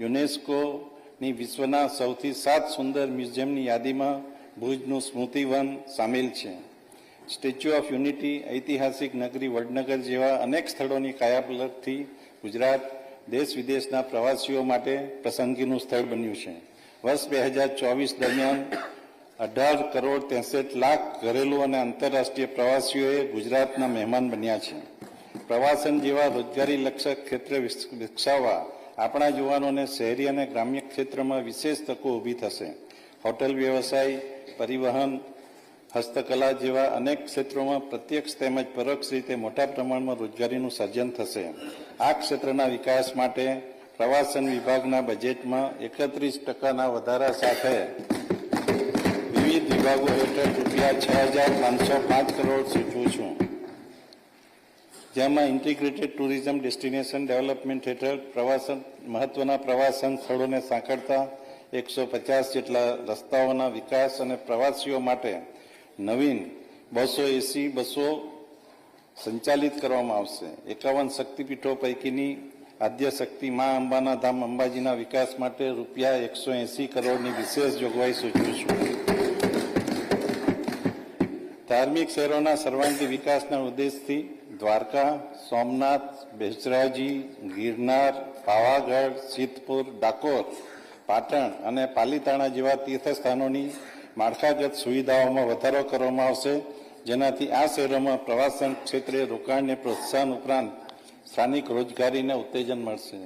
યુનેસ્કોની વિશ્વના સૌથી સાત સુંદર મ્યુઝિયમની યાદીમાં ભુજનું સ્મૃતિવન સામેલ છે. સ્ટેચ્યુ ઓફ યુનિટી ઐતિહાસિક નગરી વડનગર જેવા અનેક સ્થળોની કાયાપલટથી ગુજરાત, દેશ વિદેશના પ્રવાસીઓ માટે પસંદગીનું સ્થળ બન્યું છે. વર્ષ બે હજાર ચોવીસ દરમિયાન અઢાર કરોડ ત્રેસઠ લાખ ઘરેલું અને આંતરરાષ્ટ્રીય પ્રવાસીઓએ ગુજરાતના મહેમાન બન્યા છે. પ્રવાસન જેવા રોજગારી લક્ષક ક્ષેત્ર વિકસાવવા આપણા યુવાનોને શહેરી અને ગ્રામ્ય ક્ષેત્રમાં વિશેષ તકો ઊભી થશે. હોટેલ વ્યવસાય, પરિવહન, હસ્તકલા જેવા અનેક ક્ષેત્રોમાં પ્રત્યક્ષ તેમજ પરોક્ષ રીતે મોટા પ્રમાણમાં રોજગારીનું સર્જન થશે. આ ક્ષેત્રના વિકાસ માટે પ્રવાસન વિભાગના બજેટમાં એકત્રીસ ટકાના વધારા સાથે વિવિધ વિભાગો હેઠળ રૂપિયા છ હજાર પાંચસો પાંચ કરોડ સૂચવું છું. જેમાં ઇન્ટિગ્રેટેડ ટુરિઝમ ડેસ્ટિનેશન ડેવલપમેન્ટ હેઠળ પ્રવાસન, મહત્વના પ્રવાસન સ્થળોને સાંકળતા એકસો પચાસ જેટલા રસ્તાઓના વિકાસ અને પ્રવાસીઓ માટે નવીન બસો એસી બસો સંચાલિત કરવામાં આવશે. એકાવન શક્તિપીઠો પૈકીની આદ્ય શક્તિ મા અંબાના ધામ અંબાજીના વિકાસ માટે રૂપિયા એકસો એસી કરોડની વિશેષ જોગવાઈ સૂચવું છું. ધાર્મિક શહેરોના સર્વાંગી વિકાસના ઉદ્દેશથી દ્વારકા, સોમનાથ બેચરાજી ગિરનાર, પાવાગઢ, સિદ્ધપુર, ડાકોર, પાટણ અને પાલીતાણા જેવા તીર્થસ્થાનોની માળખાગત સુવિધાઓમાં વધારો કરવામાં આવશે, જેનાથી આ શહેરોમાં પ્રવાસન ક્ષેત્રે રોકાણને પ્રોત્સાહન ઉપરાંત સ્થાનિક રોજગારીને ઉત્તેજન મળશે.